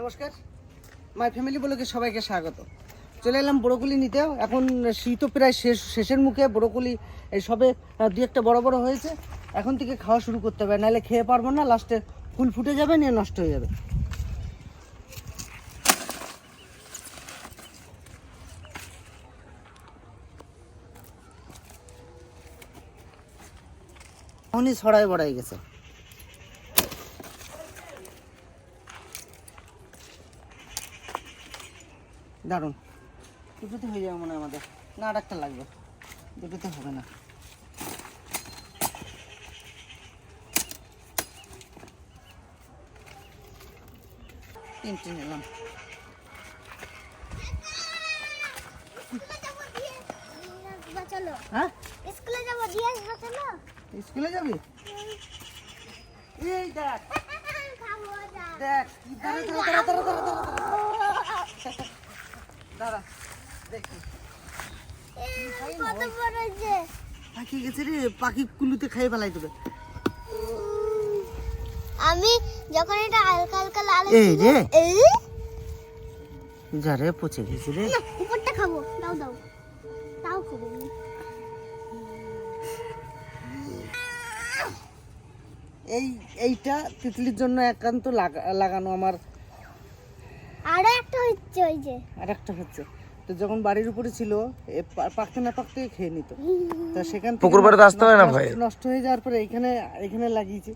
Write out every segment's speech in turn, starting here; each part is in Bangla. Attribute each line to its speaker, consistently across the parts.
Speaker 1: নমস্কার। মাই ফ্যামিলি বলে সবাইকে স্বাগত। চলে এলাম বড়কুলি নিতে। এখন শীত প্রায় শেষ শেষের মুখে। বড়কুলি এই সবে দু একটা বড় বড় হয়েছে। এখন থেকে খাওয়া শুরু করতে হবে। নাহলে খেয়ে পারব না। লাস্টে ফুল ফুটে যাবে, নিয়ে নষ্ট হয়ে যাবে। এখনই ছড়াই বড়াই গেছে। দারুণ। দুটোতে হয়ে যাবে মনে আমাদের। না আর একটা লাগবে। দুটোতে হবে না। তিনটে নিলাম। হ্যাঁ?
Speaker 2: স্কুলে যাব দিয়ে আসব চলো।
Speaker 1: স্কুলে যাবি? এই দেখ। দেখ দাঁড়া দেখি। পাখি গেছে রে পাখি কুলুতে খাইয়ে ফেলাই দেবে
Speaker 2: আমি যখন এটা হালকা হালকা লাল
Speaker 1: এই রে। যা রে পচে গেছে রে।
Speaker 2: উপরটা খাব। দাও দাও। তাও খাব।
Speaker 1: এই এইটা তিতলির জন্য একান্ত লাগা- লাগানো আমার।
Speaker 2: আরও হচ্ছে ওই যে।
Speaker 1: আর একটা হচ্ছে। তো যখন বাড়ির উপরে ছিল পাকতে না পাকতে খেয়ে নিত। তো সেখান
Speaker 3: পুকুর পাড়ে আসতে হয় না ভাই।
Speaker 1: নষ্ট হয়ে যাওয়ার পরে এখানে এখানে লাগিয়েছি।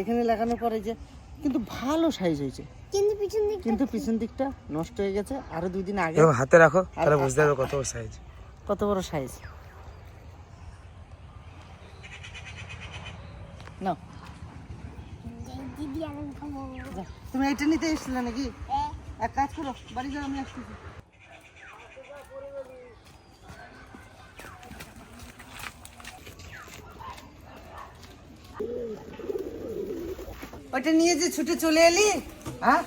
Speaker 1: এখানে লাগানোর পরে যে কিন্তু ভালো সাইজ হয়েছে।
Speaker 2: কিন্তু পিছন দিক
Speaker 1: কিন্তু পিছন দিকটা নষ্ট হয়ে গেছে। আরও দুই দিন আগে
Speaker 3: হাতে রাখো তাহলে বুঝতে পারবে কত সাইজ
Speaker 1: কত বড় সাইজ নাও।
Speaker 2: দিদি আর আমি খাব।
Speaker 1: তুমি এইটা নিতে এসেছিলে নাকি? এক কাজ করো বাড়ি যাও আমি আসতেছি। ওইটা নিয়ে যে ছুটে চলে এলি হ্যাঁ?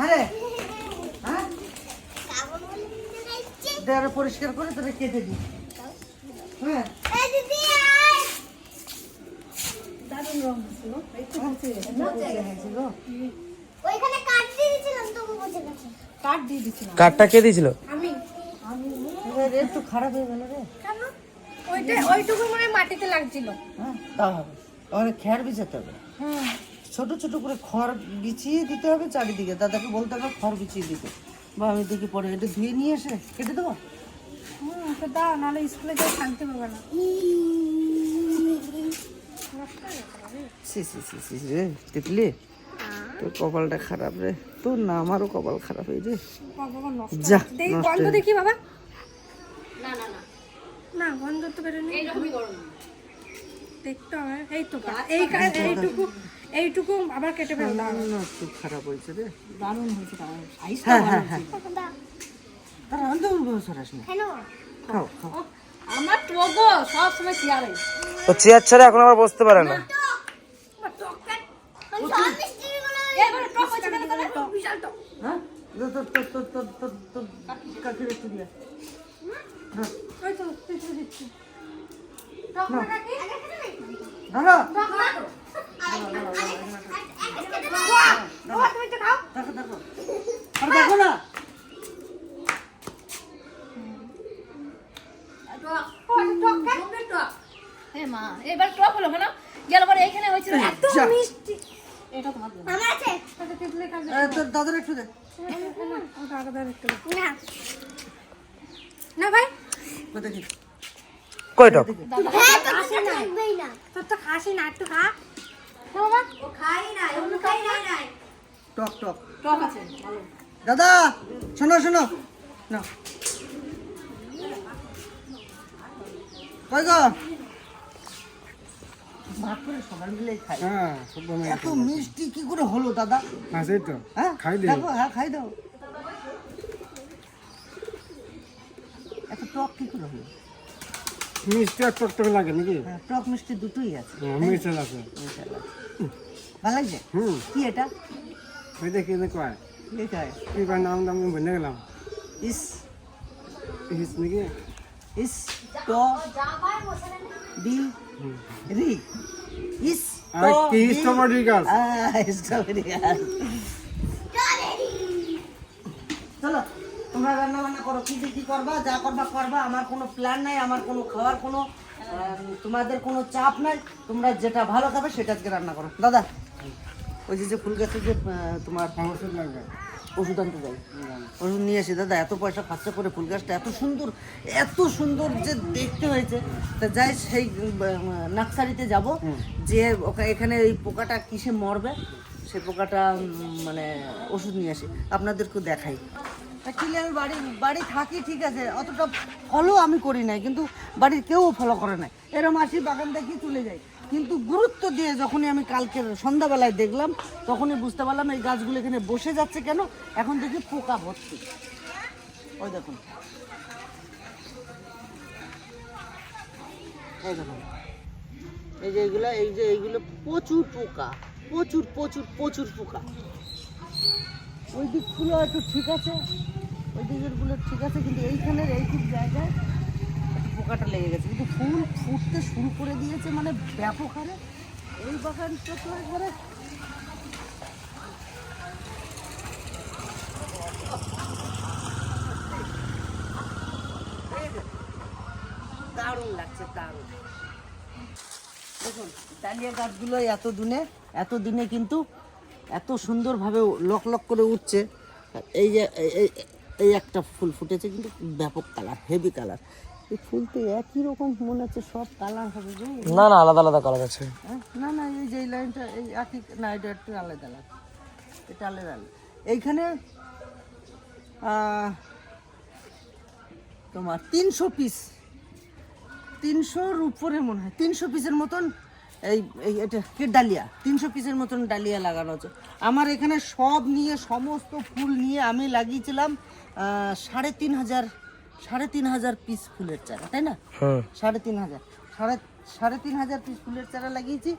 Speaker 1: হ্যাঁ হ্যাঁ। দেয়ারে পরিষ্কার করে তোরে কেটে দিই। হ্যাঁ?
Speaker 2: তবু বসে গেছে
Speaker 3: কাঠটা কে দিয়েছিল
Speaker 2: আমি
Speaker 1: এবার একটু খারাপ হয়ে গেল রে
Speaker 2: কেন
Speaker 4: ওইটা ওইটুকু মনে মাটিতে লাগছিল
Speaker 1: হ্যাঁ তা হবে ওখানে খ্যার বিছাতে হবে ছোট ছোট করে খড় বিছিয়ে দিতে হবে চারিদিকে দাদাকে বলতে হবে খড় বিছিয়ে দিতে বা আমি দেখি পরে এটা ধুয়ে নিয়ে এসে কেটে দেবো
Speaker 4: হুম তো দাও নাহলে স্কুলে যাই শান্তি পাবে না
Speaker 1: সি সি সি সি রে দেখলি তোর কপালটা খারাপ রে। তোর না আমারও কপাল খারাপ রে যা।
Speaker 4: গন্ধ দেখি বাবা। না না না। না গন্ধ তো বেরোনি এইরকমই গরম দেখতে হবে এই তো এই কা- এইটুকু এইটুকু আবার কেটে ফেল
Speaker 1: না, একটু খারাপ হয়েছে রে। দারুণ হয়েছে হ্যাঁ হ্যাঁ হ্যাঁ। তারা আনতে সরাস না। খাও খাও।
Speaker 4: আমার টোগো সব সময় চেয়ারে।
Speaker 3: ও চেয়ার ছাড়া এখন আবার বসতে পারে না
Speaker 2: আমি সব মিষ্টিগুলো
Speaker 4: এবারে টক হয়েছে কেন তাহলে বিশাল টক
Speaker 1: হ্যাঁ তোর তোর তোর তোর তোর তোর তোর কাকির একটু দিয়ে হ্যাঁ
Speaker 4: ওই তো পিছনে দিচ্ছি টক না কাকি
Speaker 1: দাদা
Speaker 4: বাবা
Speaker 1: দেখো না
Speaker 4: মা এবার টক হলো কেন গেল পরে এইখানে হয়েছিল। এত মিষ্টি। এটা তোমার
Speaker 2: আমার আছে
Speaker 1: তোর দাদার একটু দে।
Speaker 2: না
Speaker 4: ভাই।
Speaker 3: টক
Speaker 2: হ্যাঁ
Speaker 4: তোর তো খাসি না একটু খা। না
Speaker 1: টক টক।
Speaker 4: টক আছে
Speaker 1: দাদা শোনো শোনো। না। কই গো? করে সবাই মিলে খাই।
Speaker 5: হ্যাঁ
Speaker 1: এত মিষ্টি কি করে হলো দাদা?
Speaker 5: হ্যাঁ সেই তো।
Speaker 1: হ্যাঁ?
Speaker 5: খাই।
Speaker 1: দেখো, হ্যাঁ খাই দাও। এত টক কি করে হলো?
Speaker 5: মিষ্টি আর টকটক লাগে নাকি?
Speaker 1: হ্যাঁ, টক মিষ্টি দুটোই আছে।
Speaker 5: মিষ্টি আছে।
Speaker 1: ভালো লাগছে
Speaker 5: হুম।
Speaker 1: কি এটা?
Speaker 5: ওই দেখি না কয়
Speaker 1: এটা
Speaker 5: নাম দাম ভুলে গেলাম।
Speaker 1: ইস।
Speaker 5: ইস নাকি?
Speaker 1: ইস ট ডি রি ইস
Speaker 5: কি স্ট্রবেরি গাছ.
Speaker 1: Strawberry. চলো তোমরা রান্না বান্না করো কি কি করবা যা করবা করবা আমার কোনো প্ল্যান নাই আমার কোনো খাওয়ার কোনো তোমাদের কোনো চাপ নাই তোমরা যেটা ভালো খাবে সেটা আজকে রান্না করো দাদা ওই যে ফুল গাছে যে তোমার
Speaker 5: লাগবে
Speaker 1: ওষুধ আনতে যাই। ওষুধ নিয়ে এসে দাদা এত পয়সা খরচা করে ফুল গাছটা এত সুন্দর এত সুন্দর যে দেখতে হয়েছে। তা যাই সেই নার্সারিতে যাব যে ওখা- এখানে এই পোকাটা কিসে মরবে সে পোকাটা মানে ওষুধ নিয়ে আসি। আপনাদেরকে দেখাই। অ্যাকচুয়ালি আমি বাড়ি বাড়ি থাকি ঠিক আছে অতটা ফলো আমি করি নাই কিন্তু বাড়ির কেউ ফলো করে নাই। এরম আসি বাগান দেখি চলে যাই। কিন্তু গুরুত্ব দিয়ে যখনই আমি কালকে সন্ধ্যাবেলায় দেখলাম, তখনই বুঝতে পারলাম এই গাছগুলো এখানে বসে যাচ্ছে কেন? এখন দেখি পোকা ভর্তি। ওই দেখুন। এই দেখুন। এই যে এইগুলো, এই যে এইগুলো প্রচুর পোকা, প্রচুর প্রচুর প্রচুর পোকা। ওই দিকগুলো একটু ঠিক আছে, ওই দিকেরগুলো ঠিক আছে, কিন্তু এইখানের এইটুক জায়গায় পোকাটা লেগে গেছে। কিন্তু ফুল ফুটতে শুরু করে দিয়েছে মানে ব্যাপক হারে। এই বাগানটা তো একবারে দারুণ লাগছে, দারুণ। দেখুন, ডালিয়া এত দিনে এত দিনে কিন্তু এত সুন্দরভাবে করে উঠছে। এই- এই একটা ফুল ফুটেছে কিন্তু ব্যাপক কালার, হেভি কালার। এই ফুল তো একই রকম মনে হচ্ছে সব কালার হবে
Speaker 3: না না আলাদা আলাদা কালার আছে।
Speaker 1: হ্যাঁ? না না এই যে লাইনটা এই একই না এটা একটু আলাদা আলাদা। এটা আলাদা আলাদা। এইখানে তোমার তিনশো পিস তিনশোর উপরে মনে হয় তিনশো পিসের মতন এই এই এটা কি ডালিয়া? তিনশো পিসের মতন ডালিয়া লাগানো আছে। আমার এখানে সব নিয়ে সমস্ত ফুল নিয়ে আমি লাগিয়েছিলাম সাড়ে তিন হাজার সাড়ে তিন হাজার পিস ফুলের চারা তাই না?
Speaker 3: হুম
Speaker 1: সাড়ে তিন হাজার। সাড়ে সাড়ে তিন হাজার পিস ফুলের চারা লাগিয়েছি।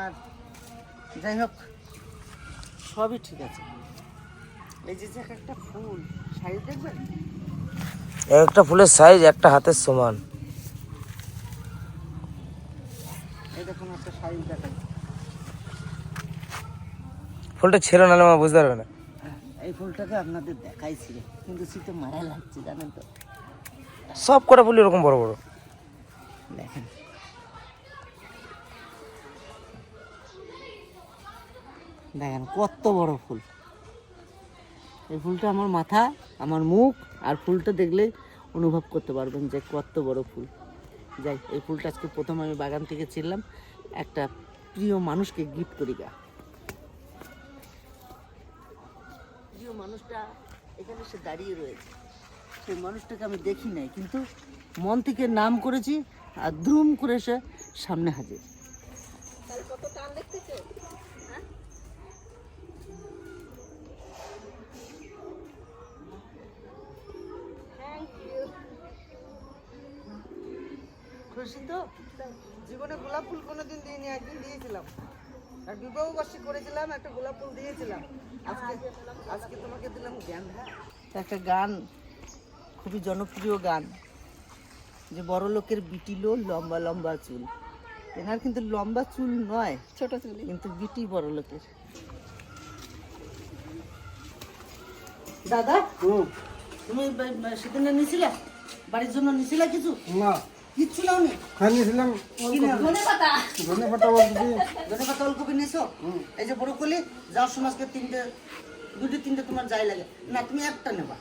Speaker 1: আর যাই হোক সবই ঠিক আছে। এই যে একটা ফুল সাইজ দেখবেন?
Speaker 3: এক একটা ফুলের সাইজ একটা হাতের সমান। ফুলটা ছিল না আমার বুঝতে পারবে না।
Speaker 1: এই ফুলটাকে আপনাদের দেখাইছি কিন্তু শীতে মারা লাগছে জানেন তো।
Speaker 3: সব কটা ফুল এরকম বড় বড়?
Speaker 1: দেখেন। দেখেন কত বড় ফুল। এই ফুলটা আমার মাথা আমার মুখ আর ফুলটা দেখলে অনুভব করতে পারবেন যে কত বড় ফুল। যাই এই ফুলটা আজকে প্রথম আমি বাগান থেকে ছিলাম একটা প্রিয় মানুষকে গিফট করি গা। মানুষটা এখানে সে দাঁড়িয়ে রয়েছে। সেই মানুষটাকে আমি দেখি নাই কিন্তু মন থেকে নাম করেছি আর দ্রুম করে সে সামনে হাজির। খুশি তো? জীবনে গোলাপ ফুল কোনোদিন দিইনি একদিন দিয়েছিলাম। আর বিবাহ বার্ষিক করেছিলাম একটা গোলাপ ফুল দিয়েছিলাম। আজকে আজকে তোমাকে দিলাম জ্ঞান একটা গান খুবই জনপ্রিয় গান যে বড় লোকের বিটিলো লম্বা লম্বা চুল। এনার কিন্তু লম্বা চুল নয় ছোট চুল কিন্তু বিটি বড় লোকের। দাদা
Speaker 5: হুম।
Speaker 1: তুমি সেদিনে নিছিলে? বাড়ির জন্য নিছিলে কিছু?
Speaker 5: না।
Speaker 1: কিচ্ছু নাওনি
Speaker 5: খাই নিয়েছিলাম।
Speaker 1: কি নেবে?
Speaker 5: ধনে পাতা। বলছি।
Speaker 1: ধনে পাতা ওলকপি নিয়েছো? এই যে বড়কলি যাওয়ার সময় আজকে তিনটে দুটি তিনটে তোমার যাই লাগে। না তুমি একটা নেবা।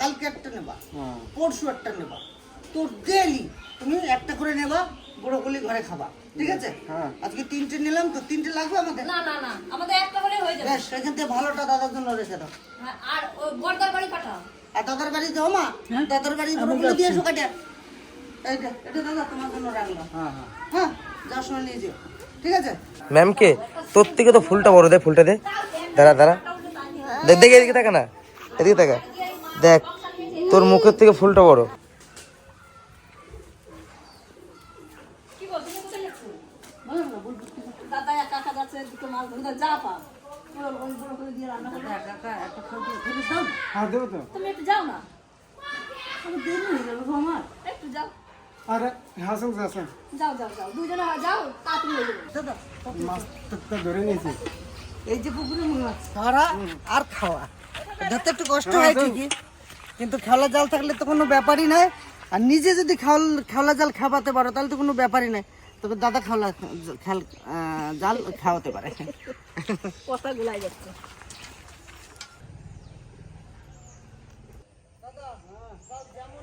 Speaker 1: কালকে একটা নেবা।
Speaker 5: হ্যাঁ
Speaker 1: পরশু একটা নেবা। তো ডেলি তুমি একটা করে নেবা বড়কলি ঘরে খাবা। ঠিক আছে?
Speaker 5: হ্যাঁ।
Speaker 1: আজকে তিনটে নিলাম তো তিনটে লাগবে আমাদের?
Speaker 6: না না না। আমাদের একটা করে হয়ে যাবে।
Speaker 1: সেখান থেকে ভালোটা দাদার জন্য রেখে দাও।
Speaker 6: হ্যাঁ, আর বর্দার বাড়ি পাঠাও।
Speaker 1: আর দাদার বাড়ি যাও মা। দাদার বাড়ি বড়কলি দিয়ে এসো কাটে এইটা এটা দাদা তোমার জন্য রাখলাম
Speaker 5: হ্যাঁ হ্যাঁ।
Speaker 1: হ্যাঁ যাওয়ার সময় নিয়ে যেও। ঠিক আছে?
Speaker 3: ম্যামকে তোর থেকে তো ফুলটা বড় দে ফুলটা দে। দাঁড়া দাঁড়া। দেখ দেখে এদিকে তাকা না। এদিকে তাকা। দেখ তোর মুখের থেকে ফুলটা বড়।
Speaker 6: তুমি
Speaker 1: একটা খাওয়া খেতে দাও।
Speaker 5: দেবো তো।
Speaker 6: তুমি একটু যাও না। একটু যাও।
Speaker 5: আরে হাসুন যাচ্ছেন
Speaker 6: যাও যাও যাও। দুজনে যাও তাড়াতাড়ি হয়ে যাবে।
Speaker 5: মাছ তো ধরে নিয়েছি।
Speaker 1: এই যে পুকুরে মাছ ধরা আর খাওয়া। ধরতে একটু কষ্ট হয় ঠিকই। কিন্তু খেলা জাল থাকলে তো কোনো ব্যাপারই নাই। আর নিজে যদি খাল খেলা জাল খাওয়াতে পারো তাহলে তো কোনো ব্যাপারই নাই। তবে দাদা খেলা খেল জাল খাওয়াতে পারে।
Speaker 6: কথা গুলাই যাচ্ছে।
Speaker 5: এখন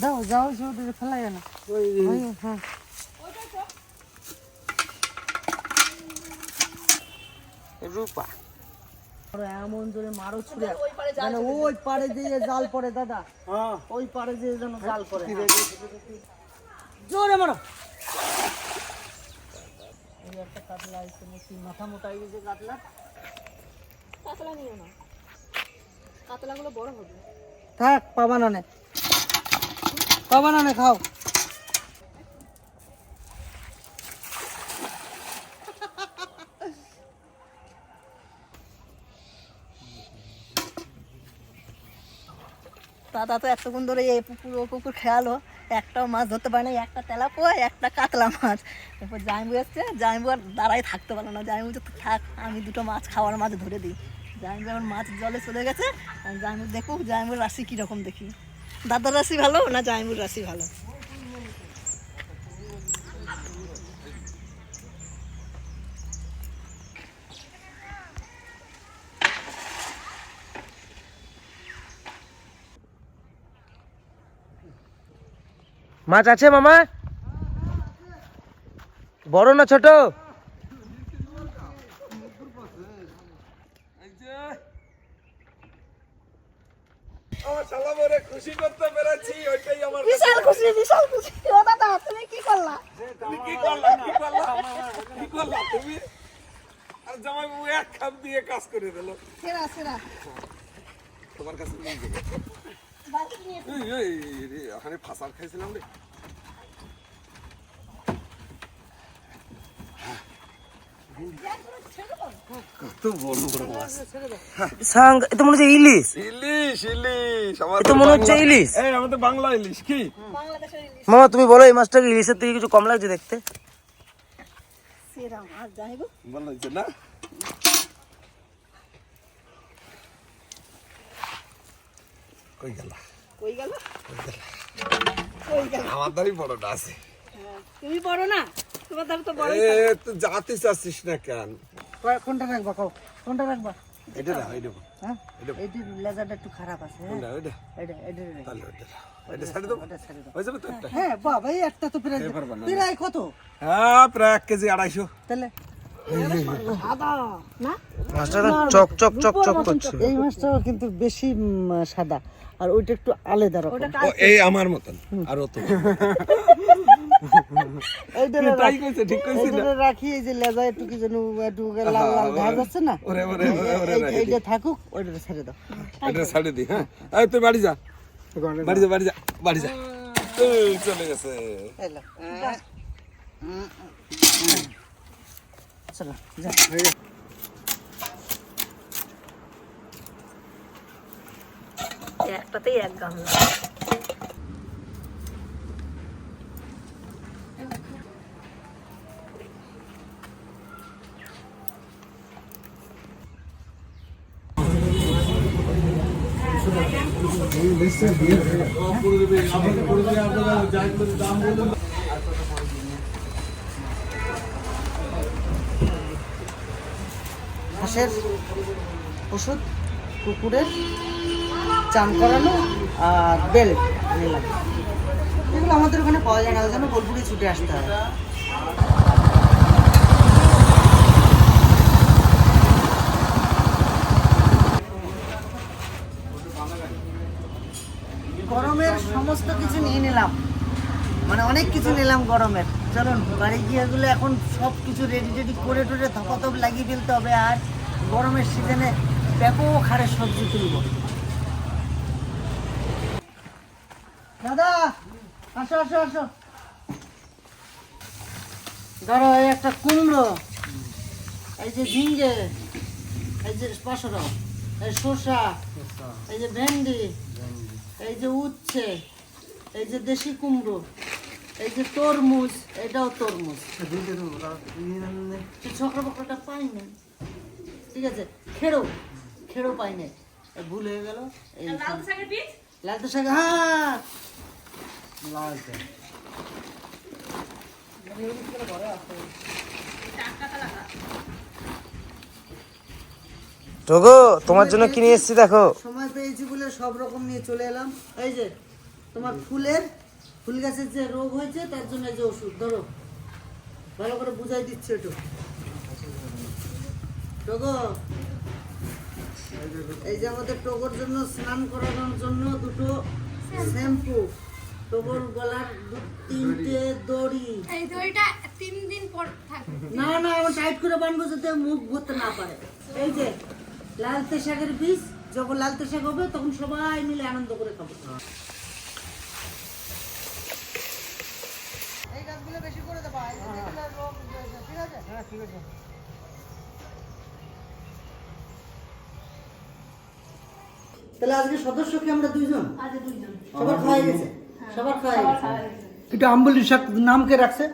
Speaker 1: দাও যাও সে ফেলাই না হ্যাঁ রূপা এমন জোরে মারো ছুড়ে মানে ওই পারে দিয়ে জাল পড়ে দাদা।
Speaker 5: হ্যাঁ।
Speaker 1: ওই পারে দিয়ে যেন জাল পড়ে। জোরে মারো। একটা কাতলা মাথা মোটা হয়ে গেছে কাতলা।
Speaker 6: কাতলা নিও না। কাতলাগুলো বড় হবে।
Speaker 1: থাক পাবা না নে পাবা না নে খাও।
Speaker 6: দাদা তো এতক্ষণ ধরে এই পুকুর ও পুকুর খেয়ালো একটাও মাছ ধরতে পারে না একটা তেলাপোয়া একটা কাতলা মাছ। এরপর জাইমু এসছে জাইমু আর দাঁড়াই থাকতে পারল না। জাইমু তো থাক আমি দুটো মাছ খাওয়ার মাছ ধরে দিই। জাইমু যখন মাছ জলে চলে গেছে, আর জাইমু দেখুক জাইমুর রাশি কীরকম দেখি। দাদার রাশি ভালো না জাইমুর রাশি ভালো?
Speaker 3: মাছ আছে মামা? বড় না ছোট?
Speaker 6: বিশাল খুশি বিশাল খুশি। ও দাদা তুমি কি করলা?
Speaker 7: কি করলা কি করলা? কি করলা তুমি? আর জামাই বাবু এক খাপ দিয়ে কাজ করে দিল।
Speaker 6: সেরা সেরা।
Speaker 7: তোমার কাছে নিয়ে যাব ওখানে ফাঁসার খাইছিলাম রে। কত বড় বড় মাছ
Speaker 3: সাং এ তো মনে হচ্ছে ইলিশ।
Speaker 7: ইলিশ ইলিশ
Speaker 3: এ
Speaker 7: আমাদের
Speaker 3: মনে হচ্ছে ইলিশ।
Speaker 7: এই আমাদের বাংলা ইলিশ কি?
Speaker 3: মামা তুমি বলো এই মাছটা কি ইলিশের থেকে কিছু কম লাগছে দেখতে।
Speaker 6: সেরা মাছ যাইবো
Speaker 7: ভালো হয়েছে না? কই গেল?
Speaker 6: কই গেল? কই গেল?
Speaker 7: আমার বড়টা আছে।
Speaker 6: তুমি বড় না? তোমার তো বড়
Speaker 7: এ জাতি চাচ্ছিস না কেন?
Speaker 1: কোনটা রাখবা কও? কোনটা রাখবা?
Speaker 7: এটা না এটা
Speaker 1: হ্যাঁ? এইটির লেজারটা একটু খারাপ আছে হ্যাঁ?
Speaker 7: এটা
Speaker 1: এটা এটা এটা-
Speaker 7: তাহলে ওটা এটা ছাড়ে দেবো?
Speaker 1: এটা ছেড়ে দাও
Speaker 7: হয়ে যাবে তো একটা?
Speaker 1: হ্যাঁ বাবা এই একটা তো প্রায় কত?
Speaker 7: হ্যাঁ কেজি আড়াইশো।
Speaker 1: তাহলে?
Speaker 3: মাছটা চক চক চক চক করছে।
Speaker 1: এই মাছটাও কিন্তু বেশি সাদা। আর ওইটা একটু আলাদা রকম।
Speaker 7: এই আমার মতন। আর ও তো
Speaker 1: এইটারে
Speaker 7: তাই
Speaker 1: রাখি-
Speaker 7: কইছে? ঠিক কইছি না?
Speaker 1: এইটারে রাখি এই যে লেজা একটু কি যেন একটু লাল লাল ঘাস আছে না?
Speaker 7: ওরে ওরে ওরে ওরে
Speaker 1: এই-
Speaker 7: রাখি
Speaker 1: এইটা থাকুক ওইটা ছেড়ে দাও।
Speaker 7: এটা ছাড়ে দি হ্যাঁ। এই তুই বাড়ি যা।
Speaker 5: ঘরে
Speaker 7: বাড়ি যা বাড়ি যা বাড়ি যা। এই চলে গেছে।
Speaker 1: এলো হুম, হুম। চলো যা।
Speaker 6: একটাতেই এক গামলা।
Speaker 1: হাঁসের ওষুধ, কুকুরের, চান করানো আর বেল্ট এগুলো আমাদের ওখানে পাওয়া যায় না, ওই জন্য বোলপুরে ছুটে আসতে হয় গরমের সমস্ত কিছু নিয়ে নিলাম মানে নিলাম গরমের। চলুন, বাড়ি গিয়ে এগুলো এখন সব কিছু রেডি টেডি করে টোরে থপাথপ লাগিয়ে ফেলতে হবে আর গরমের সিজনে ব্যাপক হারে সবজি তুলব। দাদা, আসো আসো আসো। ধরো একটা কুমড়ো, এই যে ঝিঙ্গে, এই যে এই শসা, এই যে ভেন্ডি, এই যে উচ্ছে, এই যে দেশি কুমড়ো। এই যে তরমুজ এটাও তরমুজ। ছকরা বকরাটা পাই না ঠিক আছে খেড়ো খেড়ো পাই না ভুল হয়ে গেল। এই লাল তো শাক হ্যাঁ। লাল শাক।
Speaker 3: তোমার জন্য কিনে এসেছি দেখো।
Speaker 1: সময় পেয়েছি বলে সব রকম নিয়ে চলে এলাম। এই যে তোমার ফুলের ফুল গাছের যে রোগ হয়েছে তার জন্য যে ওষুধ ধরো। ভালো করে বুঝাই দিচ্ছে একটু। টোগো এই যে আমাদের টোগোর জন্য স্নান করানোর জন্য দুটো শ্যাম্পু। টোগোর গলার তিনটে দড়ি।
Speaker 4: এই দইটা তিন দিন পর থাকবে।
Speaker 1: না না আমার টাইট করে বানবো যাতে মুখ ভরতে না পারে। এই যে লালতে শাকের বীজ যখন লালতে শাক হবে তখন সবাই মিলে আনন্দ করে খাব এই গাছগুলো বেশি করে দেবা এই যে যেগুলো রোগ হয়েছে, ঠিক আছে হ্যাঁ ঠিক আছে তাহলে আজকে সদস্য কি আমরা দুইজন? সবার খাওয়া গেছে? সবার খাওয়া গেছে? এটা আম্বুলি শাক নাম কে রাখছে?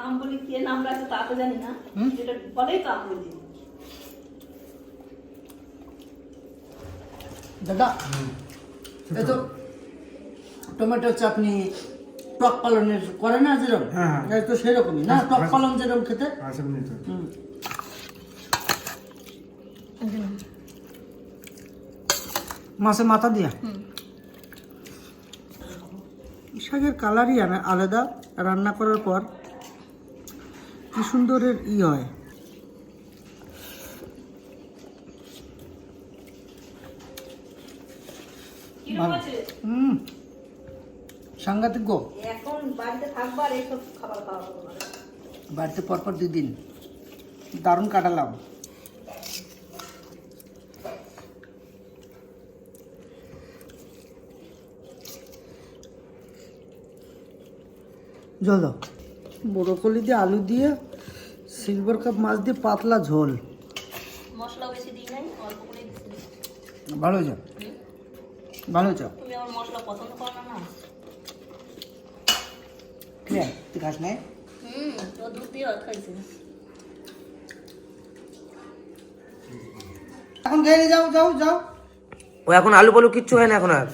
Speaker 6: আম কে নাম রাখছে তা তো জানি না। যেটা বলেই তো আম
Speaker 1: দাদা এই টমেটো চাটনি টক পালনের করে না যেরকম?
Speaker 5: হ্যাঁ।
Speaker 1: তো সেরকমই না? টক পালন যেরকম খেতে? হুম। মাছের মাথা দিয়া? শাকের কালারই আনা- আলাদা। রান্না করার পর কি সুন্দরের ই হয়। হুম। সাংঘাতিক গো।
Speaker 6: বাড়িতে থাকব আর এইসব খাবার খাওয়া
Speaker 1: বাড়িতে পরপর দুই দিন। দারুণ কাটালাম। জল বড়কলি দিয়ে আলু দিয়ে সিলভার কাপ মাছ দিয়ে পাতলা ঝোল।
Speaker 6: মশলা বেশি দিই নাই অল্প করে
Speaker 1: ভালো হয়েছে? ভালো হয়েছে
Speaker 6: তুমি আমার মশলা পছন্দ করো না না
Speaker 1: ক্লিয়ার তুই খাস নাই?
Speaker 6: হুম তো দুধ দিয়ে ভাত খাইছি।
Speaker 1: এখন খেয়ে যাও যাও যাও।
Speaker 3: ও এখন আলু পালু কিচ্ছু হয় না এখন আর।